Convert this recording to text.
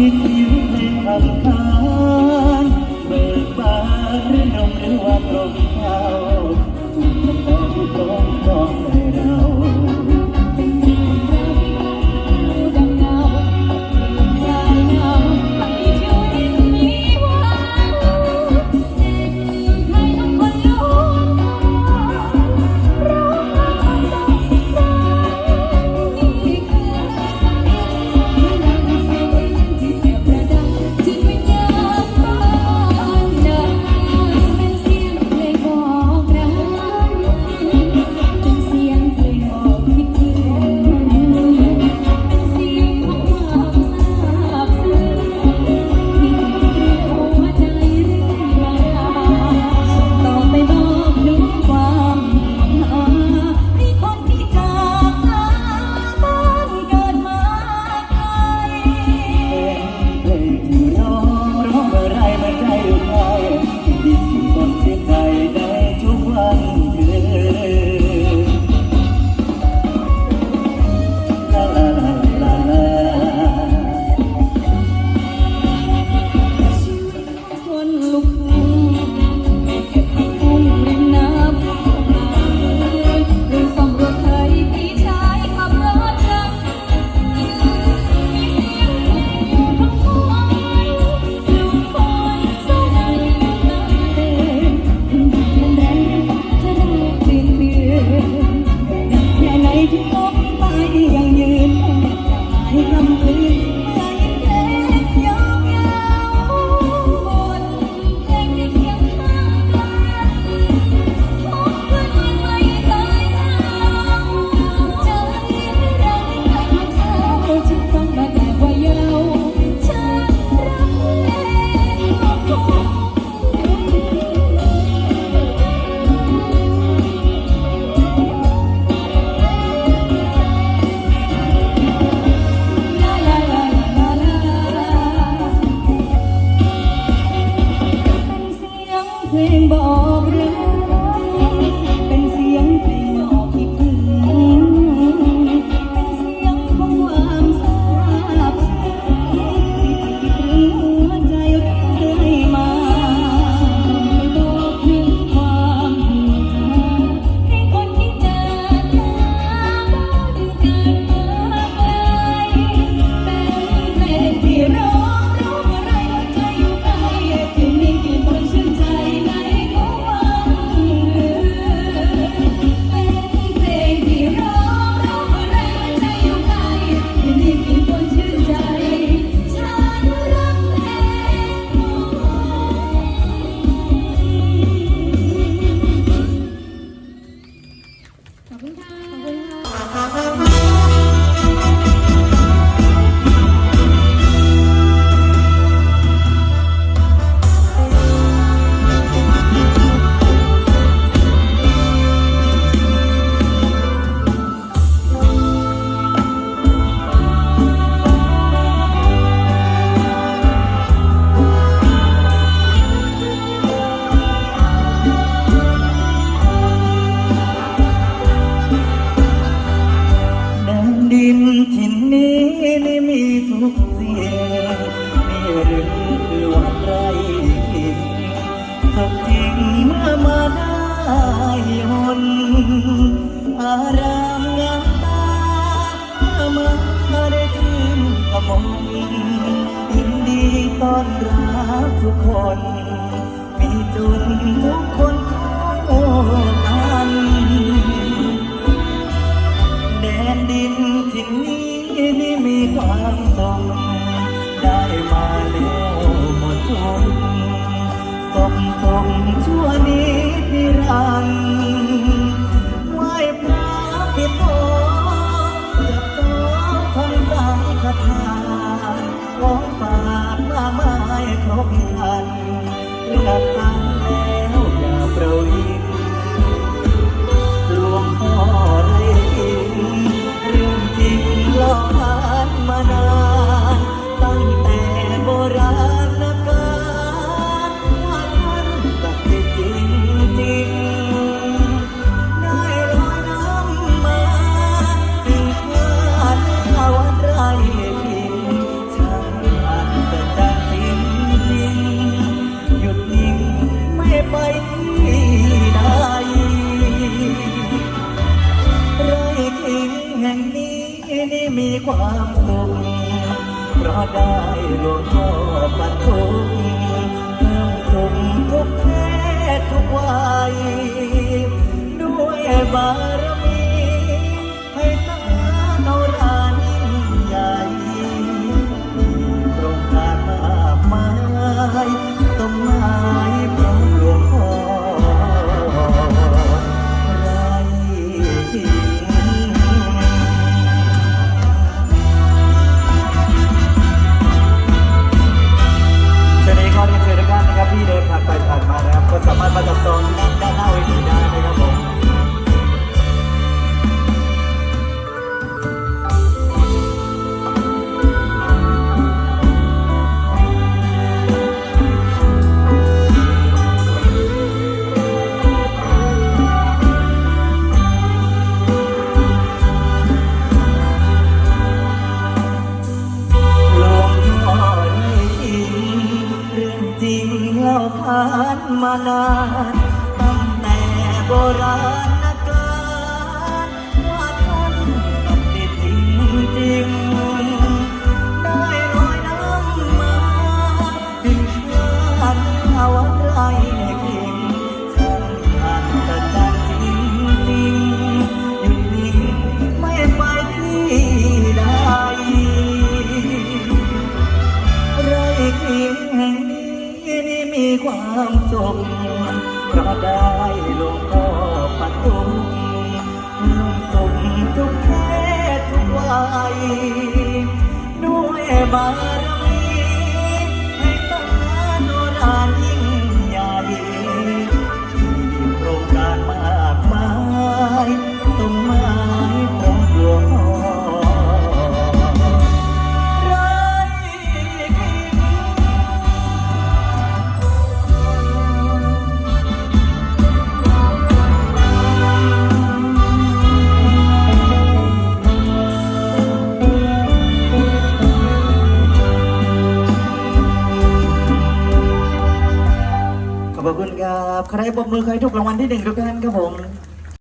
Mm-hmm. 哈哈。 ดินถิ่นนี้นี่มีทุกสิ่งนี่หรือคือวันไรคิดสุขจริงเมื่อมาได้หนอารามงามตาเมื่อมาได้ชื่นกระมงยินดีต้อนรับทุกคน มีจนทุกคนทุก ดินถิ่นี้นี่มีความสุขได้มาแล้วหมดทุนสมสมชั่วนี้นิรันไหว้พระปิดทองจะต้องท่องายคาถาของฝากหน้าไม้ครบพันเลือ ได้หลวงพ่อไปาตั้งแต่โบราณ ใครปมมือใครถูกรางวัลที่หนึ่งทุกท่านครับผม